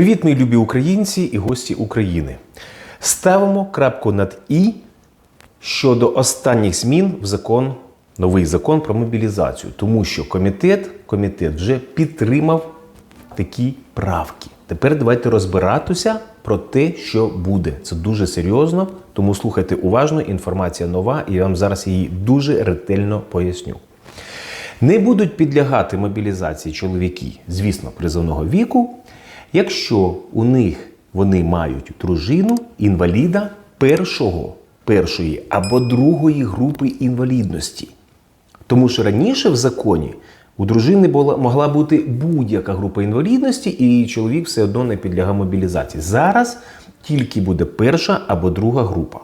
Привіт, мої любі українці і гості України. Ставимо крапку над І щодо останніх змін в закон, новий закон про мобілізацію, тому що комітет, комітет вже підтримав такі правки. Тепер давайте розбиратися про те, що буде. Це дуже серйозно, тому слухайте уважно. Інформація нова, і я вам зараз її дуже ретельно поясню. Не будуть підлягати мобілізації чоловіки, звісно, призовного віку, якщо у них вони мають дружину інваліда першого, першої або другої групи інвалідності. Тому що раніше в законі у дружини була, могла бути будь-яка група інвалідності, і чоловік все одно не підлягав мобілізації. Зараз тільки буде перша або друга група.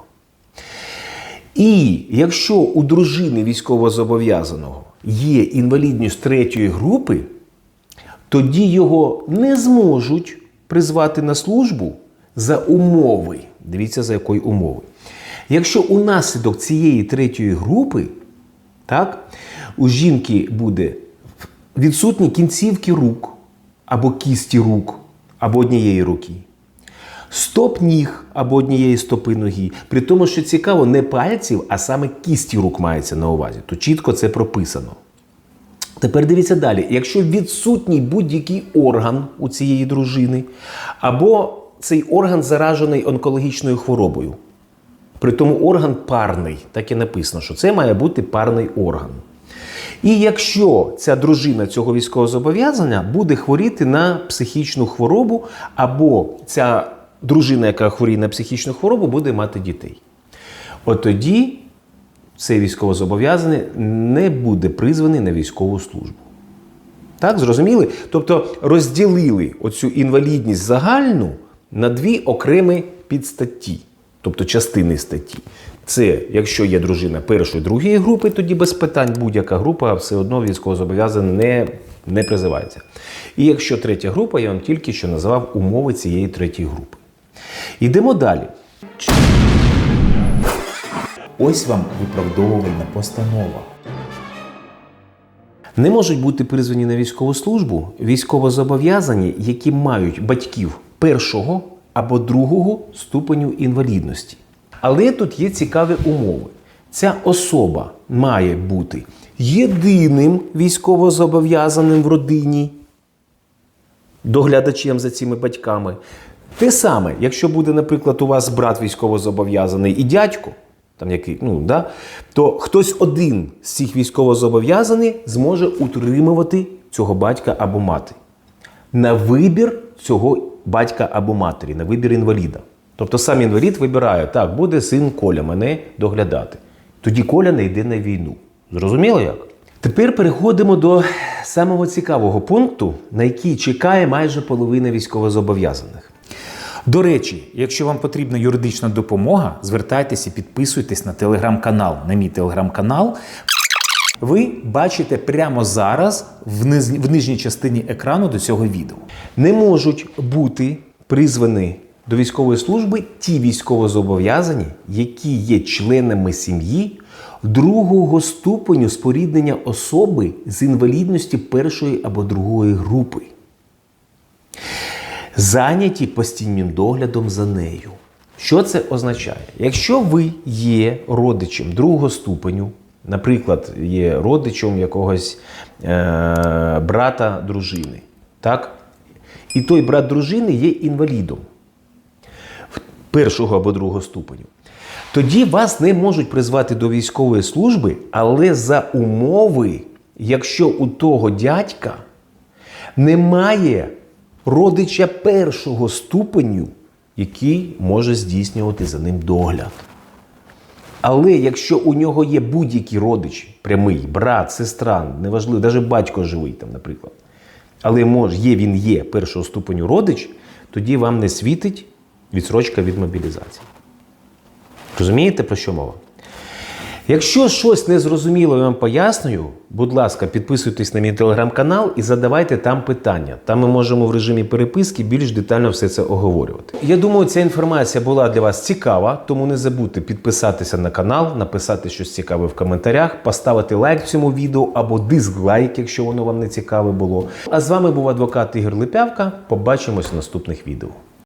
І якщо у дружини військовозобов'язаного є інвалідність третьої групи, тоді його не зможуть призвати на службу за умови. Дивіться, за якої умови. Якщо унаслідок цієї третьої групи, так, у жінки буде відсутні кінцівки рук або кісті рук, або однієї руки, стоп ніг або однієї стопи ноги. При тому, що цікаво, не пальців, а саме кісті рук мається на увазі. То чітко це прописано. Тепер дивіться далі. Якщо відсутній будь-який орган у цієї дружини, або цей орган заражений онкологічною хворобою, при тому орган парний, так і написано, що це має бути парний орган. І якщо ця дружина цього військовозобов'язання буде хворіти на психічну хворобу, або ця дружина, яка хворіє на психічну хворобу, буде мати дітей. От тоді цей військовозобов'язаний не буде призваний на військову службу. Так, зрозуміли? Тобто розділили оцю інвалідність загальну на дві окремі підстатті, тобто частини статті. Це якщо є дружина першої, другої групи, тоді без питань будь-яка група все одно військовозобов'язана не, не призивається. І якщо третя група, я вам тільки що назвав умови цієї третьої групи. Йдемо далі. Ось вам виправдовувальна постанова. Не можуть бути призвані на військову службу військовозобов'язані, які мають батьків першого або другого ступеню інвалідності. Але тут є цікаві умови. Ця особа має бути єдиним військовозобов'язаним в родині, доглядачем за цими батьками. Те саме, якщо буде, наприклад, у вас брат військовозобов'язаний і дядько, там який, ну, да, то хтось один з цих військовозобов'язаних зможе утримувати цього батька або мати. На вибір цього батька або матері, на вибір інваліда. Тобто сам інвалід вибирає, так, буде син Коля мене доглядати. Тоді Коля не йде на війну. Зрозуміло як? Тепер переходимо до самого цікавого пункту, на який чекає майже половина військовозобов'язаних. До речі, якщо вам потрібна юридична допомога, звертайтеся, підписуйтесь на телеграм-канал, на мій телеграм-канал. Ви бачите прямо зараз в, низ... в нижній частині екрану до цього відео. Не можуть бути призвані до військової служби ті військовозобов'язані, які є членами сім'ї другого ступеню споріднення особи з інвалідності першої або другої групи, зайняті постійним доглядом за нею. Що це означає? Якщо ви є родичем другого ступеню, наприклад, є родичем якогось е- брата дружини, так? і той брат дружини є інвалідом першого або другого ступеню, тоді вас не можуть призвати до військової служби, але за умови, якщо у того дядька немає родича першого ступеню, який може здійснювати за ним догляд. Але якщо у нього є будь-який родич, прямий, брат, сестра, неважливо, навіть батько живий, там, наприклад, але може, є, він є першого ступеню родич, тоді вам не світить відсрочка від мобілізації. Розумієте, про що мова? Якщо щось незрозуміло я вам пояснюю, будь ласка, підписуйтесь на мій телеграм-канал і задавайте там питання. Там ми можемо в режимі переписки більш детально все це оговорювати. Я думаю, ця інформація була для вас цікава, тому не забудьте підписатися на канал, написати щось цікаве в коментарях, поставити лайк цьому відео або дизлайк, якщо воно вам не цікаве було. А з вами був адвокат Ігор Липявка. Побачимось в наступних відео.